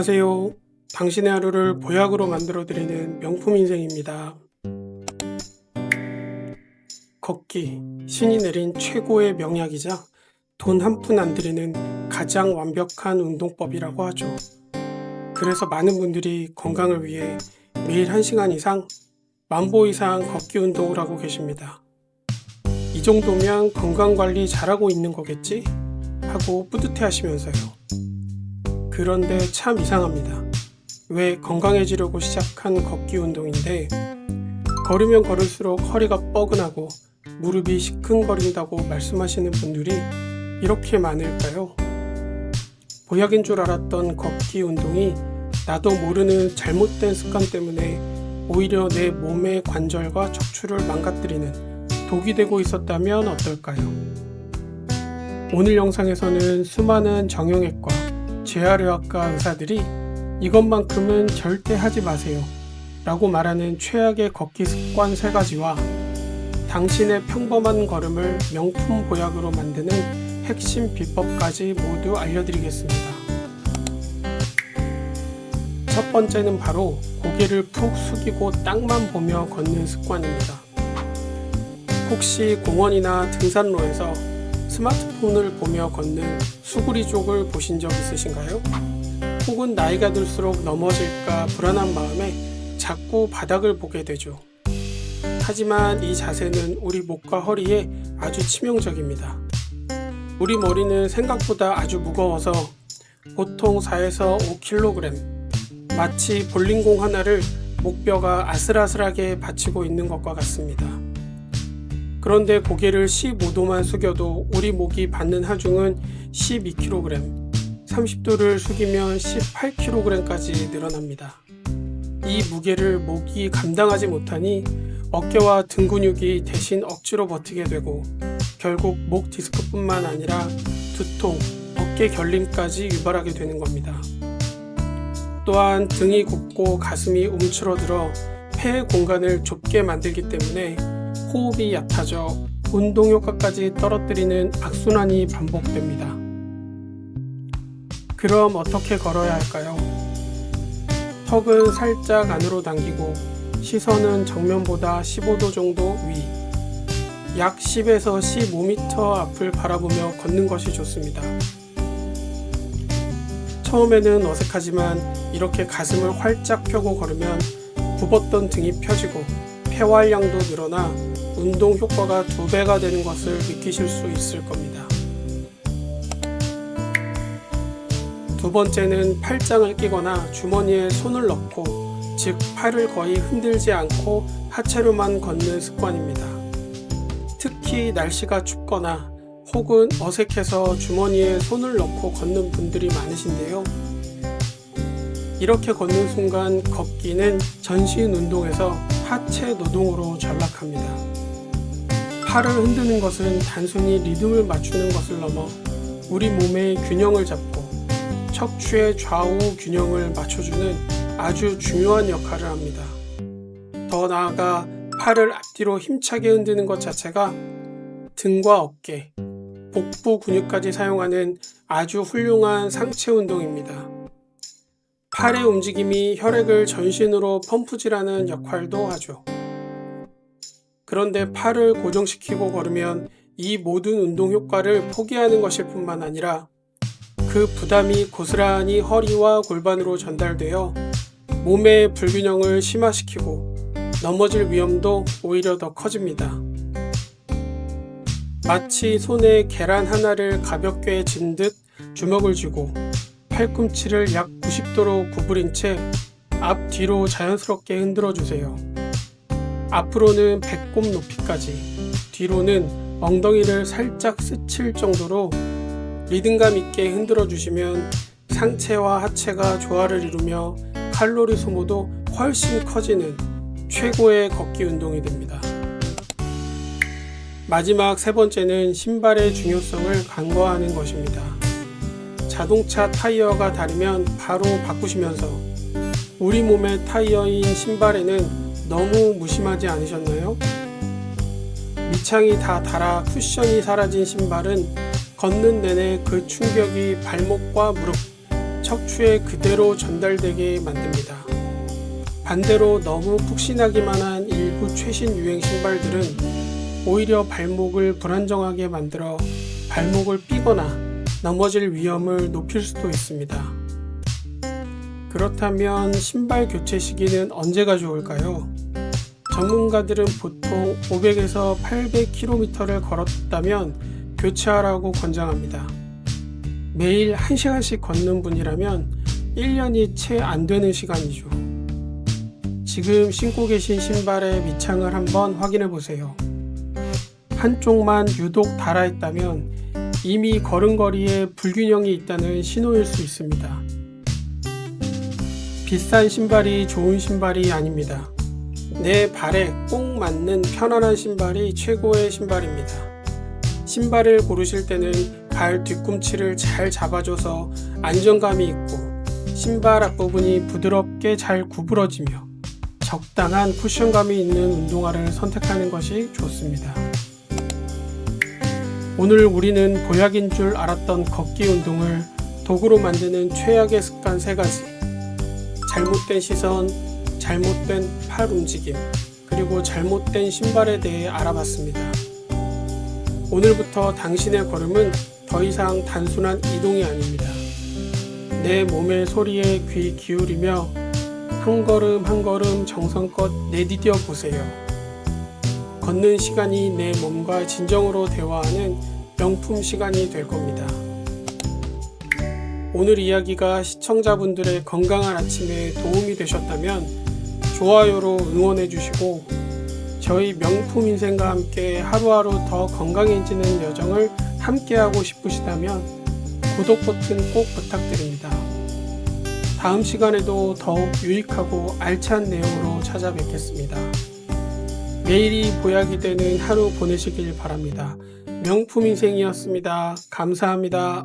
안녕하세요. 당신의 하루를 보약으로 만들어드리는 명품 인생입니다. 걷기, 신이 내린 최고의 명약이자 돈 한 푼 안 들이는 가장 완벽한 운동법이라고 하죠. 그래서 많은 분들이 건강을 위해 매일 1시간 이상, 만보 이상 걷기 운동을 하고 계십니다. 이 정도면 건강 관리 잘하고 있는 거겠지? 하고 뿌듯해 하시면서요. 그런데 참 이상합니다. 왜 건강해지려고 시작한 걷기 운동인데 걸으면 걸을수록 허리가 뻐근하고 무릎이 시큰거린다고 말씀하시는 분들이 이렇게 많을까요? 보약인 줄 알았던 걷기 운동이 나도 모르는 잘못된 습관 때문에 오히려 내 몸의 관절과 척추를 망가뜨리는 독이 되고 있었다면 어떨까요? 오늘 영상에서는 수많은 정형외과, 재활의학과 의사들이 이것만큼은 절대 하지 마세요. 라고 말하는 최악의 걷기 습관 세 가지와 당신의 평범한 걸음을 명품 보약으로 만드는 핵심 비법까지 모두 알려드리겠습니다. 첫 번째는 바로 고개를 푹 숙이고 땅만 보며 걷는 습관입니다. 혹시 공원이나 등산로에서 스마트폰을 보며 걷는 수구리족을 보신 적 있으신가요? 혹은 나이가 들수록 넘어질까 불안한 마음에 자꾸 바닥을 보게 되죠. 하지만 이 자세는 우리 목과 허리에 아주 치명적입니다. 우리 머리는 생각보다 아주 무거워서 보통 4에서 5kg, 마치 볼링공 하나를 목뼈가 아슬아슬하게 받치고 있는 것과 같습니다. 그런데 고개를 15도만 숙여도 우리 목이 받는 하중은 12kg, 30도를 숙이면 18kg까지 늘어납니다. 이 무게를 목이 감당하지 못하니 어깨와 등 근육이 대신 억지로 버티게 되고 결국 목 디스크뿐만 아니라 두통, 어깨 결림까지 유발하게 되는 겁니다. 또한 등이 굽고 가슴이 움츠러들어 폐의 공간을 좁게 만들기 때문에 호흡이 얕아져 운동 효과까지 떨어뜨리는 악순환이 반복됩니다. 그럼 어떻게 걸어야 할까요? 턱은 살짝 안으로 당기고 시선은 정면보다 15도 정도 위, 약 10에서 15m 앞을 바라보며 걷는 것이 좋습니다. 처음에는 어색하지만 이렇게 가슴을 활짝 펴고 걸으면 굽었던 등이 펴지고 폐활량도 늘어나 운동 효과가 두 배가 되는 것을 느끼실 수 있을 겁니다. 두 번째는 팔짱을 끼거나 주머니에 손을 넣고 즉 팔을 거의 흔들지 않고 하체로만 걷는 습관입니다. 특히 날씨가 춥거나 혹은 어색해서 주머니에 손을 넣고 걷는 분들이 많으신데요. 이렇게 걷는 순간 걷기는 전신 운동에서 하체 노동으로 전락합니다. 팔을 흔드는 것은 단순히 리듬을 맞추는 것을 넘어 우리 몸의 균형을 잡고 척추의 좌우 균형을 맞춰주는 아주 중요한 역할을 합니다. 더 나아가 팔을 앞뒤로 힘차게 흔드는 것 자체가 등과 어깨, 복부 근육까지 사용하는 아주 훌륭한 상체 운동입니다. 팔의 움직임이 혈액을 전신으로 펌프질하는 역할도 하죠. 그런데 팔을 고정시키고 걸으면 이 모든 운동 효과를 포기하는 것일 뿐만 아니라 그 부담이 고스란히 허리와 골반으로 전달되어 몸의 불균형을 심화시키고 넘어질 위험도 오히려 더 커집니다. 마치 손에 계란 하나를 가볍게 진듯 주먹을 쥐고 팔꿈치를 약 90도로 구부린 채 앞뒤로 자연스럽게 흔들어 주세요. 앞으로는 배꼽 높이까지, 뒤로는 엉덩이를 살짝 스칠 정도로 리듬감 있게 흔들어 주시면 상체와 하체가 조화를 이루며 칼로리 소모도 훨씬 커지는 최고의 걷기 운동이 됩니다. 마지막 세 번째는 신발의 중요성을 간과하는 것입니다. 자동차 타이어가 다르면 바로 바꾸시면서 우리 몸의 타이어인 신발에는 너무 무심하지 않으셨나요? 밑창이 다 닳아 쿠션이 사라진 신발은 걷는 내내 그 충격이 발목과 무릎, 척추에 그대로 전달되게 만듭니다. 반대로 너무 푹신하기만 한 일부 최신 유행 신발들은 오히려 발목을 불안정하게 만들어 발목을 삐거나 넘어질 위험을 높일 수도 있습니다. 그렇다면 신발 교체 시기는 언제가 좋을까요? 전문가들은 보통 500에서 800km를 걸었다면 교체하라고 권장합니다. 매일 1시간씩 걷는 분이라면 1년이 채 안 되는 시간이죠. 지금 신고 계신 신발의 밑창을 한번 확인해 보세요. 한쪽만 유독 닳아있다면 이미 걸음걸이에 불균형이 있다는 신호일 수 있습니다. 비싼 신발이 좋은 신발이 아닙니다. 내 발에 꼭 맞는 편안한 신발이 최고의 신발입니다. 신발을 고르실 때는 발 뒤꿈치를 잘 잡아줘서 안정감이 있고 신발 앞부분이 부드럽게 잘 구부러지며 적당한 쿠션감이 있는 운동화를 선택하는 것이 좋습니다. 오늘 우리는 보약인 줄 알았던 걷기 운동을 도구로 만드는 최악의 습관 세 가지. 잘못된 시선, 잘못된 팔 움직임, 그리고 잘못된 신발에 대해 알아봤습니다. 오늘부터 당신의 걸음은 더 이상 단순한 이동이 아닙니다. 내 몸의 소리에 귀 기울이며 한 걸음 한 걸음 정성껏 내디뎌 보세요. 걷는 시간이 내 몸과 진정으로 대화하는 명품 시간이 될 겁니다. 오늘 이야기가 시청자분들의 건강한 아침에 도움이 되셨다면 좋아요로 응원해 주시고 저희 명품 인생과 함께 하루하루 더 건강해지는 여정을 함께하고 싶으시다면 구독 버튼 꼭 부탁드립니다. 다음 시간에도 더욱 유익하고 알찬 내용으로 찾아뵙겠습니다. 매일이 보약이 되는 하루 보내시길 바랍니다. 명품 인생이었습니다. 감사합니다.